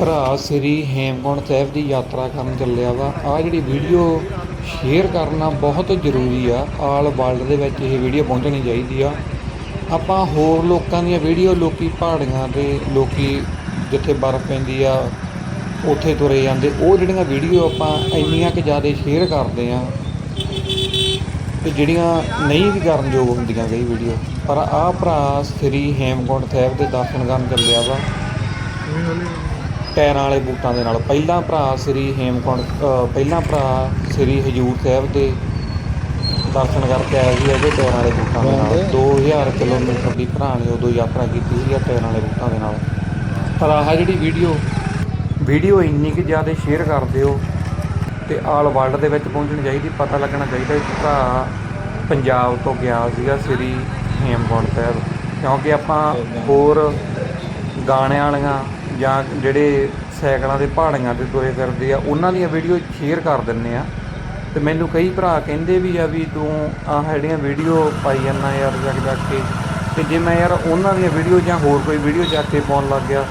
ਭਰਾ ਸ੍ਰੀ ਹੇਮਕੁੰਟ ਸਾਹਿਬ ਦੀ ਯਾਤਰਾ ਕਰਨ ਚੱਲਿਆ ਵਾ। ਆ ਜਿਹੜੀ ਵੀਡੀਓ ਸ਼ੇਅਰ ਕਰਨਾ ਬਹੁਤ ਜ਼ਰੂਰੀ ਆ। ਆਲ ਵਰਲਡ ਦੇ ਵਿੱਚ ਇਹ ਵੀਡੀਓ ਪਹੁੰਚਣੀ ਚਾਹੀਦੀ ਆ। ਆਪਾਂ ਹੋਰ ਲੋਕਾਂ ਦੀਆਂ ਵੀਡੀਓ ਲੋਕੀ ਪਹਾੜੀਆਂ ਤੇ ਲੋਕੀ ਜਿੱਥੇ ਬਰਫ਼ ਪੈਂਦੀ ਆ, ਉੱਥੇ ਤੁਰੇ ਜਾਂਦੇ, ਉਹ ਜਿਹੜੀਆਂ ਵੀਡੀਓ ਆਪਾਂ ਇੰਨੀਆਂ ਕਿ ਜ਼ਿਆਦਾ ਸ਼ੇਅਰ ਕਰਦੇ ਆ, ਤੇ ਜਿਹੜੀਆਂ ਨਹੀਂ ਵੀ ਕਰਨ ਯੋਗ ਹੁੰਦੀਆਂ ਕਈ ਵੀਡੀਓ। ਪਰ ਆਹ ਭਰਾ ਸ੍ਰੀ ਹੇਮਕੁੰਟ ਸਾਹਿਬ ਦੇ ਦਰਸ਼ਨ ਕਰਨ ਚੱਲਿਆ ਵਾ। ਟਾਇਰਾਂ ਵਾਲੇ ਬੂਟਾਂ ਦੇ ਨਾਲ। ਪਹਿਲਾਂ ਭਰਾ ਸ੍ਰੀ ਹੇਮਕੁੰਟ ਅ, ਪਹਿਲਾਂ ਭਰਾ ਸ੍ਰੀ ਹਜੂਰ ਸਾਹਿਬ ਦੇ ਦਰਸ਼ਨ ਕਰਕੇ ਆਇਆ ਸੀ ਇਹਦੇ ਟਾਇਰਾਂ ਵਾਲੇ ਬੂਟਾਂ ਦੇ ਨਾਲ। 2000 ਕਿਲੋਮੀਟਰ ਦੀ ਭਰਾ ਨੇ ਉਦੋਂ ਯਾਤਰਾ ਕੀਤੀ ਸੀ ਟਾਇਰਾਂ ਵਾਲੇ ਬੂਟਾਂ ਦੇ ਨਾਲ। ਪਰ ਆਹ ਜਿਹੜੀ ਵੀਡੀਓ ਵੀਡੀਓ ਇੰਨੀ ਕਿ ਜ਼ਿਆਦਾ ਸ਼ੇਅਰ ਕਰ ਦਿਓ ਤੇ ਆਲ ਵਰਲਡ ਦੇ ਵਿੱਚ ਪਹੁੰਚਣੀ ਚਾਹੀਦੀ ਪਤਾ ਲੱਗਣਾ ਚਾਹੀਦਾ ਕਿ ਭਰਾ ਪੰਜਾਬ ਤੋਂ ਗਿਆ ਸੀਗਾ ਸ੍ਰੀ ਹੇਮਕੁੰਟ ਸਾਹਿਬ। ਕਿਉਂਕਿ ਆਪਾਂ ਹੋਰ ਗਾਣਿਆਂ ਵਾਲੀਆਂ ਜਾਂ ਜਿਹੜੇ ਸਾਈਕਲਾਂ ਦੇ ਪਹਾੜੀਆਂ ਤੇ ਤੁਰੇ ਫਿਰਦੇ ਆ, ਉਹਨਾਂ ਦੀਆਂ ਵੀਡੀਓ ਸ਼ੇਅਰ ਕਰ ਦਿੰਨੇ ਆ। ਤੇ ਮੈਨੂੰ ਕਈ ਭਰਾ ਕਹਿੰਦੇ ਵੀ ਆ ਵੀ ਤੂੰ ਆਹ ਜਿਹੜੀਆਂ ਵੀਡੀਓ ਪਾਈ ਜਾਂਦਾ ਯਾਰ ਜਗ ਜਗ ਕੇ। ਤੇ ਜੇ ਮੈਂ ਯਾਰ ਉਹਨਾਂ ਦੀਆਂ ਵੀਡੀਓ ਜਾਂ ਹੋਰ ਕੋਈ ਵੀਡੀਓ ਜਾ ਕੇ ਪਾਉਣ ਲੱਗ ਗਿਆ,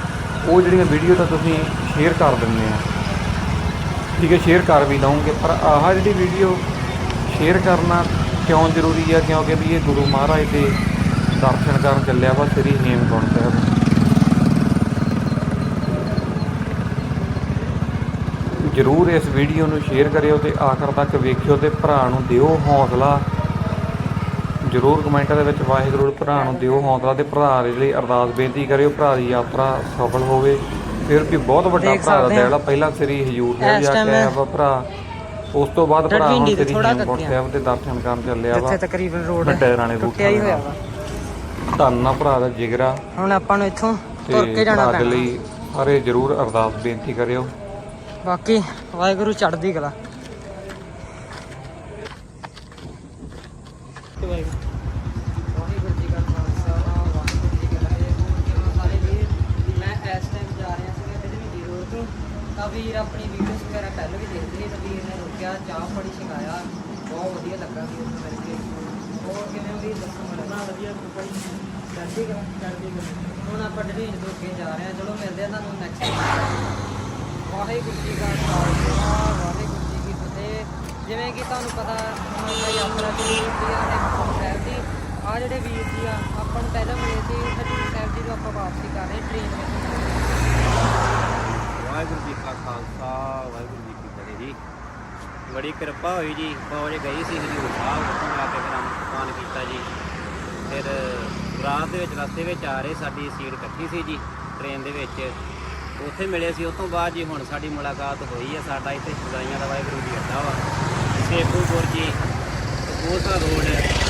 ਉਹ ਜਿਹੜੀਆਂ ਵੀਡੀਓ ਤਾਂ ਤੁਸੀਂ ਸ਼ੇਅਰ ਕਰ ਦਿੰਦੇ ਆ। ਠੀਕ ਹੈ ਸ਼ੇਅਰ ਕਰ ਵੀ ਲਵਾਂਗੇ ਪਰ ਆਹ ਜਿਹੜੀ ਵੀਡੀਓ ਸ਼ੇਅਰ ਕਰਨਾ ਕਿਉਂ ਜ਼ਰੂਰੀ ਆ? ਕਿਉਂਕਿ ਵੀ ਇਹ ਗੁਰੂ ਮਹਾਰਾਜ ਦੇ ਦਰਸ਼ਨ ਕਰਨ ਚੱਲਿਆ ਵਾ, ਸ੍ਰੀ ਹੇਮਕੁੰਟ ਸਾਹਿਬ। ਜਰੂਰ ਇਸ ਵੀਡੀਓ ਨੂੰ ਸ਼ੇਅਰ ਕਰਿਓ ਤੇ ਆਖਰ ਤੱਕ ਵੇਖਿਓ ਤੇ ਭਰਾ ਨੂੰ ਦਿਓ ਹੌਸਲਾ। ਜਰੂਰ ਕਮੈਂਟਾਂ ਦੇ ਵਿੱਚ ਵਾਹਿਗੁਰੂ ਭਰਾ ਨੂੰ ਦਿਓ ਹੌਸਲਾ ਤੇ ਭਰਾ ਦੇ ਲਈ ਅਰਦਾਸ ਬੇਨਤੀ ਕਰਿਓ ਭਰਾ ਦੀ ਯਾਤਰਾ ਸਫਲ ਹੋਵੇ। ਫਿਰ ਵੀ ਬਹੁਤ ਵੱਡਾ ਭਰਾ ਦਾ। ਦਿਲ ਪਹਿਲਾਂ ਸ੍ਰੀ ਹਜੂਰ ਸਾਹਿਬ ਜਾ ਕੇ ਆਇਆ ਭਰਾ। ਉਸ ਤੋਂ ਬਾਅਦ ਭਰਾ ਹੁਣ ਸ੍ਰੀ ਹੇਮਕੁੰਟ ਸਾਹਿਬ ਦੇ ਦਰਸ਼ਨ ਕਰਨ ਚੱਲਿਆ ਵਾ। ਜਿੱਥੇ ਤਕਰੀਬਨ ਰੋਡ ਟੁੱਟਿਆ ਹੀ ਬੂਟਾਂ ਹੋਇਆ ਵਾ। ਧੰਨ ਭਰਾ ਦਾ ਜਿਗਰਾ। ਹੁਣ ਆਪਾਂ ਨੂੰ ਇੱਥੋਂ ਤੁਰ ਕੇ ਜਾਣਾ ਪੈਣਾ। ਲਈ ਸਾਰੇ ਜਰੂਰ ਅਰਦਾਸ ਬੇਨਤੀ ਕਰਿਓ। ਬਾਕੀ ਵਾਹਿਗੁਰੂ ਚੜਦੀ ਕਲਾ। ਵਾਹਿਗੁਰੂ ਜੀ ਕਾ ਖਾਲਸਾ ਵਾਹਿਗੁਰੂ ਜੀ ਵੀਰ ਤਾਂ ਵੀਰ ਆਪਣੀ ਵੀਡੀਓਜ਼ ਵਗੈਰਾ ਪਹਿਲਾਂ ਵੀ ਦੇਖਦੇ ਸੀ ਤਾਂ ਵੀਰ ਨੇ ਰੋਕਿਆ ਚਾਹ ਫੜੀ ਛਕਾਇਆ ਬਹੁਤ ਵਧੀਆ ਲੱਗਾ ਵੀਰ ਨੂੰ ਮਿਲ ਕੇ ਹੋਰ ਕਿਵੇਂ ਵੀ ਦੱਸੋ ਮੈਨੂੰ ਨਾ ਵਧੀਆ ਕੋਈ ਚੜ੍ਹਦੀ ਕਲਾ ਚੜ੍ਹਦੀ ਕਲਾ। ਹੁਣ ਆਪਾਂ ਡਰੀਨ ਤੋਂ ਅੱਗੇ ਜਾ ਰਹੇ ਹਾਂ। ਚਲੋ ਮਿਲਦੇ ਆ ਤੁਹਾਨੂੰ ਨੈਕਸਟ ਵਾਹਿਗੁਰੂ ਜੀ ਕਾ ਖਾਲਸਾ, ਵਾਹਿਗੁਰੂ ਜੀ ਕੀ ਫਤਿਹ। ਜਿਵੇਂ ਕਿ ਤੁਹਾਨੂੰ ਪਤਾ, ਹੁਣ ਯਾਤਰਾ ਤੇ ਕੀਤੀ ਆ ਹੇਮਕੁੰਟ ਸਾਹਿਬ ਦੀ ਆ ਜਿਹੜੇ ਵੀਰ ਜੀ ਆ, ਆਪਾਂ ਨੂੰ ਪਹਿਲਾਂ ਮਿਲੇ ਸੀ, ਹਜੂਰ ਸਾਹਿਬ ਜੀ ਨੂੰ ਆਪਾਂ ਵਾਪਸੀ ਕਰ ਰਹੇ ਟ੍ਰੇਨ ਵਿੱਚ। ਵਾਹਿਗੁਰੂ ਜੀ ਕਾ ਖਾਲਸਾ, ਵਾਹਿਗੁਰੂ ਜੀ ਕੀ ਫਤਿਹ ਜੀ। ਬੜੀ ਕਿਰਪਾ ਹੋਈ ਜੀ ਫੌਜ ਗਈ ਸੀ ਹਜੂਰ ਸਾਹਿਬ, ਉੱਥੋਂ ਜਾ ਕੇ ਫਿਰ ਅੰਮ੍ਰਿਤਪਾਨ ਕੀਤਾ ਜੀ। ਫਿਰ ਰਾਤ ਦੇ ਵਿੱਚ ਰਸਤੇ ਵਿੱਚ ਆ ਰਹੇ, ਸਾਡੀ ਸੀਟ ਇਕੱਠੀ ਸੀ ਜੀ ਟ੍ਰੇਨ ਦੇ ਵਿੱਚ। ਉੱਥੇ ਮਿਲੇ ਸੀ। ਉਸ ਤੋਂ ਬਾਅਦ ਜੀ ਹੁਣ ਸਾਡੀ ਮੁਲਾਕਾਤ ਹੋਈ ਹੈ ਸਾਡਾ ਇੱਥੇ ਖੁਦਾਈਆਂ ਦਾ ਵਾਹਿਗੁਰੂ ਜੀ ਅੱਡਾ ਵਾ। ਸੇਖੂਪੁਰ ਜੀ, ਕਪੂਰਥਲਾ ਰੋਡ।